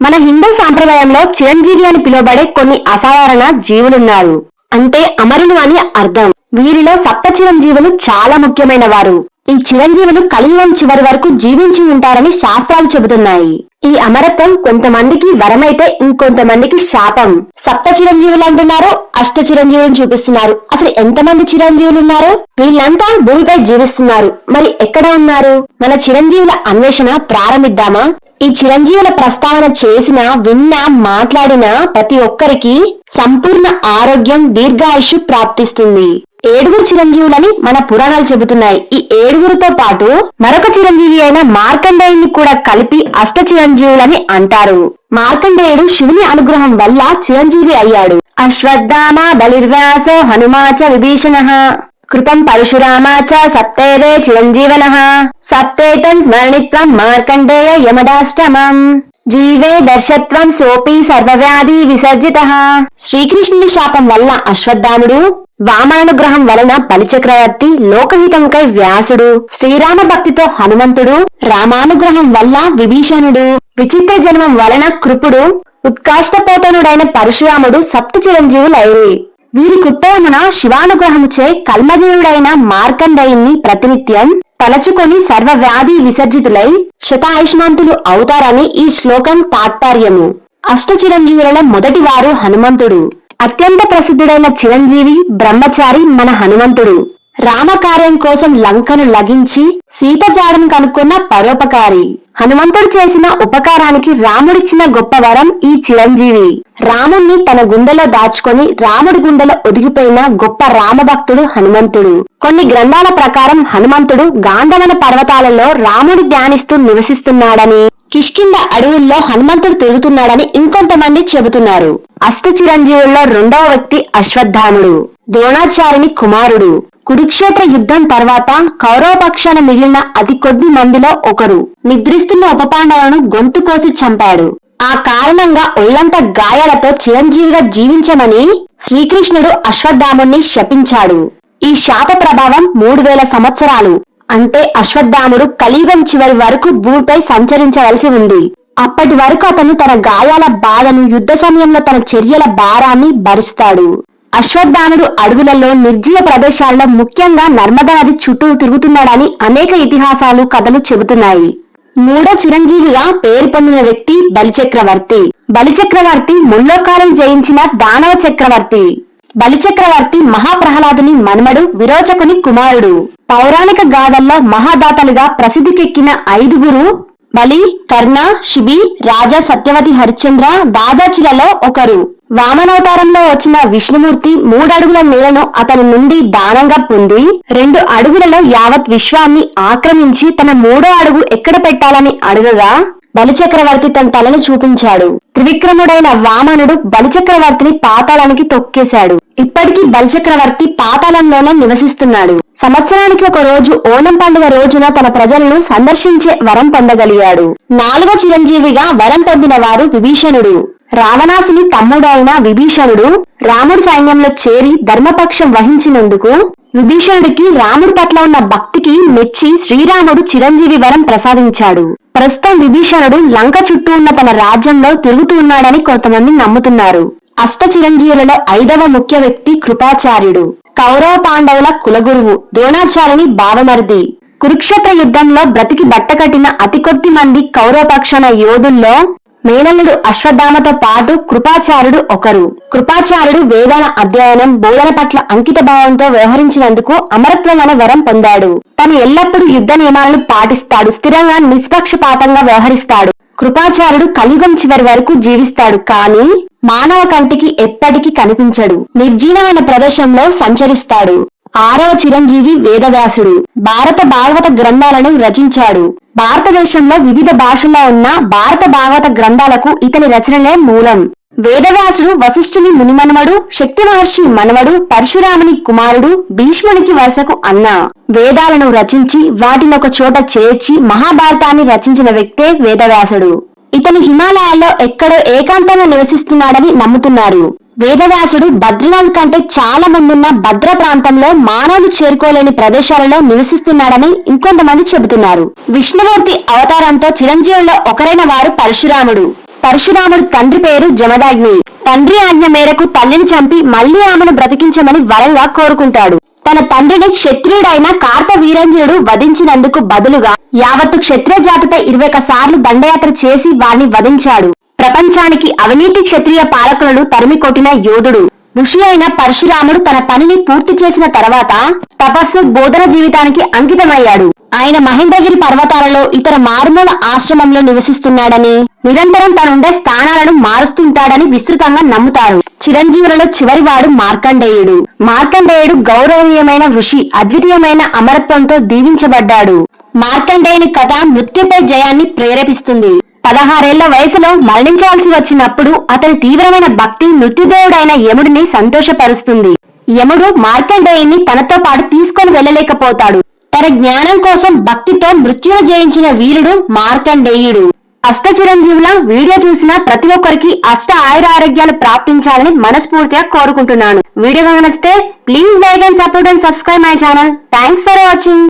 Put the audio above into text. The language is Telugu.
మన హిందూ సాంప్రదాయంలో చిరంజీవి అని పిలువబడే కొన్ని అసాధారణ జీవులున్నారు. అంటే అమరులు అని అర్థం. వీరిలో సప్త చిరంజీవులు చాలా ముఖ్యమైన వారు ఈ చిరంజీవులు కలియుగం చివరి వరకు జీవించి ఉంటారని శాస్త్రాలు చెబుతున్నాయి. ఈ అమరత్వం కొంతమందికి వరమైతే ఇంకొంతమందికి శాపం. సప్త చిరంజీవులు అంటున్నారు అష్ట చిరంజీవులను చూపిస్తున్నారు. అసలు ఎంతమంది చిరంజీవులు ఉన్నారు? వీళ్ళంతా భూమిపై జీవిస్తున్నారు. మరి ఎక్కడ ఉన్నారు? మన చిరంజీవుల అన్వేషణ ప్రారంభిద్దామా? ఈ చిరంజీవుల ప్రస్తావన చేసిన విన్నా మాట్లాడిన ప్రతి ఒక్కరికి సంపూర్ణ ఆరోగ్యం దీర్ఘాయుషు ప్రాప్తిస్తుంది. ఏడుగురు చిరంజీవులని మన పురాణాలు చెబుతున్నాయి. ఈ ఏడుగురితో పాటు మరొక చిరంజీవి అయిన మార్కండేయుని కూడా కలిపి అష్ట చిరంజీవులని అంటారు. మార్కండేయుడు శివుని అనుగ్రహం వల్ల చిరంజీవి అయ్యాడు. అశ్వత్థామ బలిర్వ్యాసో హనుమాచ విభీషణ. కృతం పరశురామా చ సప్తేరే చిరంజీవన. సప్తేతం స్మరణిత్వం మార్కండేయ యమదాష్టమం. జీవే దర్శత్వం సోపి సర్వవ్యాధి విసర్జిత. శ్రీకృష్ణుని శాపం వల్ల అశ్వత్థాముడు వామానుగ్రహం వలన బలిచక్రవర్తి లోకహితంకై వ్యాసుడు శ్రీరామ భక్తితో హనుమంతుడు రామానుగ్రహం వల్ల విభీషణుడు విచిత్ర జన్మం వలన కృపుడు ఉత్కాష్టపోతనుడైన పరశురాముడు సప్త చిరంజీవులైరి. వీరి కుత్తయమున శివానుగ్రహముచే కల్మజీవుడైన మార్కండయుణ్ణి ప్రతినిత్యం తలచుకొని సర్వ వ్యాధి విసర్జితులై శతాయుష్మంతులు అవుతారని ఈ శ్లోకం తాత్పర్యము. అష్ట చిరంజీవులలో మొదటి వారు హనుమంతుడు. అత్యంత ప్రసిద్ధుడైన చిరంజీవి బ్రహ్మచారి మన హనుమంతుడు. రామకార్యం కోసం లంకను లగించి సీతజాడను కనుక్కున్న పరోపకారి. హనుమంతుడు చేసిన ఉపకారానికి రాముడిచ్చిన గొప్ప వరం ఈ చిరంజీవి. రాముణ్ణి తన గుండెలో దాచుకొని రాముడి గుండెలో ఒదిగిపోయిన గొప్ప రామభక్తుడు హనుమంతుడు. కొన్ని గ్రంథాల ప్రకారం హనుమంతుడు గాంధవన పర్వతాలలో రాముడు ధ్యానిస్తూ నివసిస్తున్నాడని కిష్కింద అడవుల్లో హనుమంతుడు తిరుగుతున్నాడని ఇంకొంతమంది చెబుతున్నారు. అష్ట చిరంజీవుల్లో రెండవ వ్యక్తి అశ్వత్థాముడు ద్రోణాచార్యుని కుమారుడు. కురుక్షేత్ర యుద్ధం తర్వాత కౌరవ పక్షాన మిగిలిన అతి కొద్ది మందిలో ఒకరు. నిద్రిస్తున్న ఉపపాండవులను గొంతు కోసి చంపాడు. ఆ కారణంగా ఒళ్ళంత గాయాలతో చిరంజీవిగా జీవించమని శ్రీకృష్ణుడు అశ్వత్థాముణ్ణి శపించాడు. ఈ శాప ప్రభావం మూడు వేల సంవత్సరాలు. అంటే అశ్వత్థాముడు కలియుగం చివరి వరకు భూమిపై సంచరించవలసి ఉంది. అప్పటి వరకు అతను తన గాయాల బాధను యుద్ధ సమయంలో తన చర్యల భారాన్ని భరిస్తాడు. అశ్వత్థాముడు అడవులలో నిర్జీవ ప్రదేశాల్లో ముఖ్యంగా నర్మదా నది చుట్టూ తిరుగుతున్నాడని అనేక ఇతిహాసాలు కథలు చెబుతున్నాయి. మూడో చిరంజీవిగా పేరు పొందిన వ్యక్తి బలిచక్రవర్తి. బలిచక్రవర్తి ముల్లోకాలను జయించిన దానవ చక్రవర్తి. బలిచక్రవర్తి మహాప్రహ్లాదుని మన్మడు విరోచకుని కుమారుడు. పౌరాణిక గాథల్లో మహాదాతలుగా ప్రసిద్ధికెక్కిన ఐదుగురు బలి కర్ణ శిబి రాజా సత్యవతి హరిశ్చంద్ర దాదాచిలలో ఒకరు. వామనవతారంలో వచ్చిన విష్ణుమూర్తి మూడడుగుల నేలను అతని నుండి దానంగా పొంది రెండు అడుగులలో యావత్ విశ్వాన్ని ఆక్రమించి తన మూడో అడుగు ఎక్కడ పెట్టాలని అడగగా బలిచక్రవర్తి తన తలను చూపించాడు. త్రివిక్రముడైన వామనుడు బలిచక్రవర్తిని పాతాళానికి తొక్కేశాడు. ఇప్పటికీ బలిచక్రవర్తి పాతాళంలోనే నివసిస్తున్నాడు. సంవత్సరానికి ఒక రోజు ఓణం పండుగ రోజున తన ప్రజలను సందర్శించే వరం పొందగలిగాడు. నాలుగో చిరంజీవిగా వరం పొందిన వారు విభీషణుడు. రావణాసుని తమ్ముడైన విభీషణుడు రాముడి సైన్యంలో చేరి ధర్మపక్షం వహించినందుకు విభీషణుడికి రాముడి పట్ల ఉన్న భక్తికి మెచ్చి శ్రీరాముడు చిరంజీవి వరం ప్రసాదించాడు. ప్రస్తుతం విభీషణుడు లంక చుట్టూ ఉన్న తన రాజ్యంలో తిరుగుతూ ఉన్నాడని కొంతమంది నమ్ముతున్నారు. అష్ట చిరంజీవులలో ఐదవ ముఖ్య వ్యక్తి కృపాచార్యుడు. కౌరవ పాండవుల కులగురువు ద్రోణాచార్యుని బావమరిది. కురుక్షేత్ర యుద్ధంలో బ్రతికి బట్టకట్టిన అతి కొద్ది మంది కౌరవపక్షణ యోధుల్లో మేనల్లుడు అశ్వత్థామతో పాటు కృపాచార్యుడు ఒకరు. కృపాచార్యుడు వేదాల అధ్యయనం బోధన పట్ల అంకిత భావంతో వ్యవహరించినందుకు అమరత్వం అనే వరం పొందాడు. తను ఎల్లప్పుడూ యుద్ధ నియమాలను పాటిస్తాడు స్థిరంగా నిష్పక్షపాతంగా వ్యవహరిస్తాడు. కృపాచార్యుడు కలియుగం చివరి వరకు జీవిస్తాడు కానీ మానవ కంటికి ఎప్పటికీ కనిపించడు. నిర్జీవమైన ప్రదేశంలో సంచరిస్తాడు. ఆరవ చిరంజీవి వేదవ్యాసుడు. భారత భాగవత గ్రంథాలను రచించాడు. భారతదేశంలో వివిధ భాషల్లో ఉన్న భారత భాగవత గ్రంథాలకు ఇతని రచనలే మూలం. వేదవ్యాసుడు వశిష్ఠుని మునిమనవడు శక్తి మహర్షి మనవడు పరశురాముని కుమారుడు భీష్మునికి వరుసకు అన్న. వేదాలను రచించి వాటిని ఒక చోట చేర్చి మహాభారతాన్ని రచించిన వ్యక్తే వేదవ్యాసుడు. ఇతను హిమాలయాల్లో ఎక్కడో ఏకాంతంగా నివసిస్తున్నాడని నమ్ముతున్నారు. వేదవ్యాసుడు బద్రీనాథ్ కంటే చాలా ముందున్న భద్ర ప్రాంతంలో మానవులు చేరుకోలేని ప్రదేశాలలో నివసిస్తున్నాడని ఇంకొంతమంది చెబుతున్నారు. విష్ణుమూర్తి అవతారంతో చిరంజీవుల్లో ఒకరైన వారు పరశురాముడు. పరశురాముడు తండ్రి పేరు జమదాగ్ని. తండ్రి ఆజ్ఞ మేరకు తల్లిని చంపి మళ్ళీ ఆమెను బ్రతికించమని వరంగా కోరుకుంటాడు. తన తండ్రిని క్షత్రియుడైన కార్త వీరంజుడు వధించినందుకు బదులుగా యావత్తు క్షత్రియ జాతిపై ఇరవై సార్లు దండయాత్ర చేసి వారిని వధించాడు. ప్రపంచానికి అవినీతి క్షత్రియ పాలకులను తరిమికొట్టిన యోధుడు. ఋషి అయిన పరశురాముడు తన పనిని పూర్తి చేసిన తర్వాత తపస్సు బోధన జీవితానికి అంకితమయ్యాడు. ఆయన మహేంద్రగిరి పర్వతాలలో ఇతర మారుమూల ఆశ్రమంలో నివసిస్తున్నాడని నిరంతరం తనుండే స్థానాలను మారుస్తుంటాడని విస్తృతంగా నమ్ముతారు. చిరంజీవులలో చివరివాడు మార్కండేయుడు. మార్కండేయుడు గౌరవనీయమైన ఋషి అద్వితీయమైన అమరత్వంతో దీవించబడ్డాడు. మార్కండేయుని కథ మృత్యుపై జయాన్ని ప్రేరేపిస్తుంది. పదహారేళ్ళ వయసులో మరణించాల్సి వచ్చినప్పుడు అతని తీవ్రమైన భక్తి మృత్యుదేవుడైన యముడిని సంతోషపరుస్తుంది. యముడు మార్కండేయుని తనతో పాటు తీసుకొని వెళ్ళలేకపోతాడు. తన జ్ఞానం కోసం భక్తితో మృత్యును జయించిన వీరుడు మార్కండేయుడు. అష్ట చిరంజీవుల వీడియో చూసిన ప్రతి ఒక్కరికి అష్ట ఆయుర ఆరోగ్యాలు ప్రాప్తించాలని మనస్ఫూర్తిగా కోరుకుంటున్నాను. వీడియో గమనిస్తే నచ్చితే please like and support and subscribe my channel. Thanks for watching.